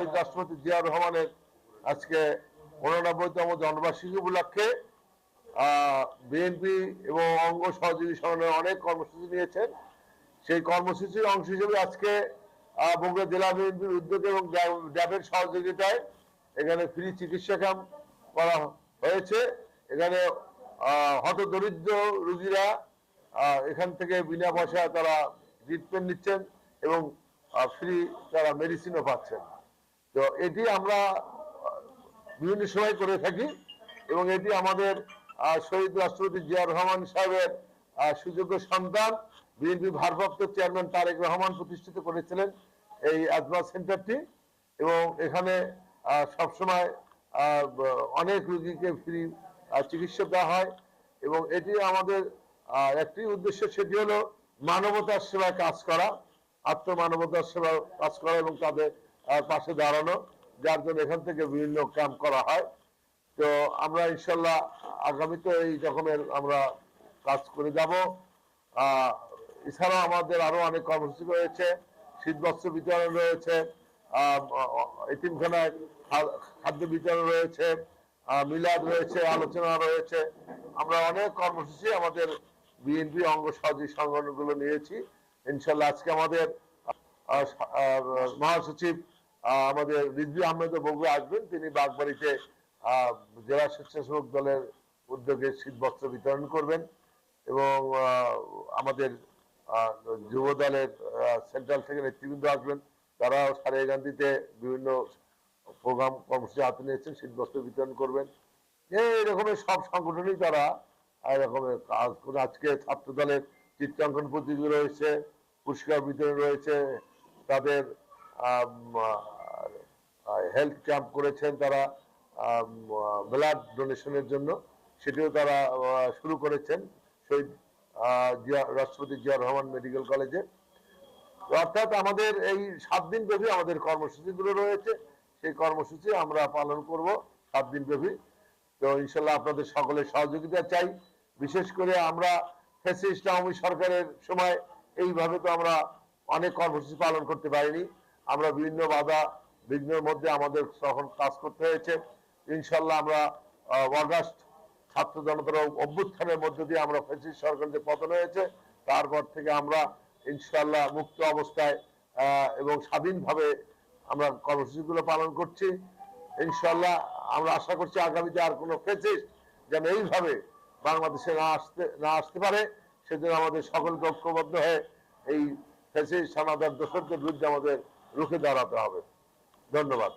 শহীদ রাষ্ট্রপতি জিয়া রহমানের আজকে উননব্বইতম জন্মবার্ষিকী উপলক্ষে বিএনপি এবং অঙ্গ সহযোগী সংগঠনের অনেক কর্মসূচি নিয়েছেন। সেই কর্মসূচির অংশ হিসেবে আজকে বগুড়া জেলা বিএনপির উদ্যোগে এবং ড্যা- ড্যাবের সহযোগিতায় এখানে ফ্রি চিকিৎসা ক্যাম্প করা হয়েছে। এখানে হতদরিদ্র রুগীরা এখান থেকে বিনা পয়সায় তারা ট্রিটমেন্ট নিচ্ছেন এবং ফ্রি তারা মেডিসিনও পাচ্ছেন। তো এটি আমরা বিভিন্ন সময় করে থাকি এবং এটি আমাদের শহীদ রাষ্ট্রপতি জিয়া রহমান সাহেবের সুযোগ্য সন্তান। বিএনপি ভারপ্রাপ্ত চেয়ারম্যান তারেক রহমান প্রতিষ্ঠিত করেছিলেন এই আজমা সেন্টারটি এবং এখানে সবসময় অনেক রোগীকে ফ্রি চিকিৎসা দেওয়া হয় এবং এটি আমাদের একটি উদ্দেশ্য সেটি হলো মানবতার সেবায় কাজ করা, আত্মমানবতার সেবা কাজ করা এবং তাদের পাশে দাঁড়ানো, যার জন্য এখান থেকে বিভিন্ন ক্যাম্প করা হয়। তো আমরা ইনশাল্লাহ আগামীতে এই রকমের আমরা কাজ করে যাব। এছাড়াও আমাদের আরও অনেক কর্মসূচি রয়েছে, শীতবস্ত্র বিতরণ রয়েছে খাদ্য বিতরণ রয়েছে মিলাদ রয়েছে, আলোচনা রয়েছে। আমরা অনেক কর্মসূচি আমাদের বিএনপি অঙ্গ সহযোগী সংগঠনগুলো নিয়েছি। ইনশাল্লাহ আজকে আমাদের মহাসচিব আমাদের রিজভি আহমেদ বগুড়া আসবেন, তিনি বাগবাড়িতে জেলা স্বেচ্ছাসেবক দলের উদ্যোগে শীত বস্ত্র বিতরণ করবেন এবং আমাদের যুব দলের সেন্ট্রাল থেকে নেতৃবৃন্দ আসবেন। তারাও সারিয়াগান্ধিতে বিভিন্ন প্রোগ্রাম কর্মসূচি হাতে নিয়েছেন শীত বস্ত্র বিতরণ করবেন। এই রকমের সব সংগঠনই তারা এরকমের কাজ করে আজকে ছাত্র দলের চিত্রাঙ্কন প্রতিযোগিতা রয়েছে, পুরস্কার বিতরণ রয়েছে, তাদের হেলথ ক্যাম্প করেছেন তারা ব্লাড ডোনেশনের জন্য। সেটিও তারা শুরু করেছেন শহীদ জিয়া, রাষ্ট্রপতি জিয়া রহমান মেডিকেল কলেজে। অর্থাৎ আমাদের এই সাত দিন ব্যাপী আমাদের কর্মসূচিগুলো রয়েছে। সেই কর্মসূচি আমরা পালন করব সাত দিন ব্যাপী। তো ইনশাল্লাহ আপনাদের সকলের সহযোগিতা চাই। বিশেষ করে আমরা ফেসিস্ট সরকারের সময় এইভাবে তো আমরা অনেক কর্মসূচি পালন করতে পারিনি। আমরা বিভিন্ন বাধা, বিঘ্নের মধ্যে আমাদের তখন কাজ করতে হয়েছে। ইনশাল্লাহ আমরা অগাস্ট ছাত্র জনতার অভ্যুত্থানের মধ্যে দিয়ে আমরা ফেসিস্ট সরকার যে পতন হয়েছে, তারপর থেকে আমরা ইনশাল্লাহ মুক্ত অবস্থায় এবং স্বাধীনভাবে আমরা কর্মসূচিগুলো পালন করছি। ইনশাল্লাহ আমরা আশা করছি আগামীতে আর কোনো ফেসিস যেন এইভাবে বাংলাদেশে না আসতে না আসতে পারে। সেজন্য আমাদের সকলকে ঐক্যবদ্ধ হয়ে এই ফেসিস্ট সানাদার দোষকদের বিরুদ্ধে আমাদের রুখে দাঁড়াতে হবে। ধন্যবাদ।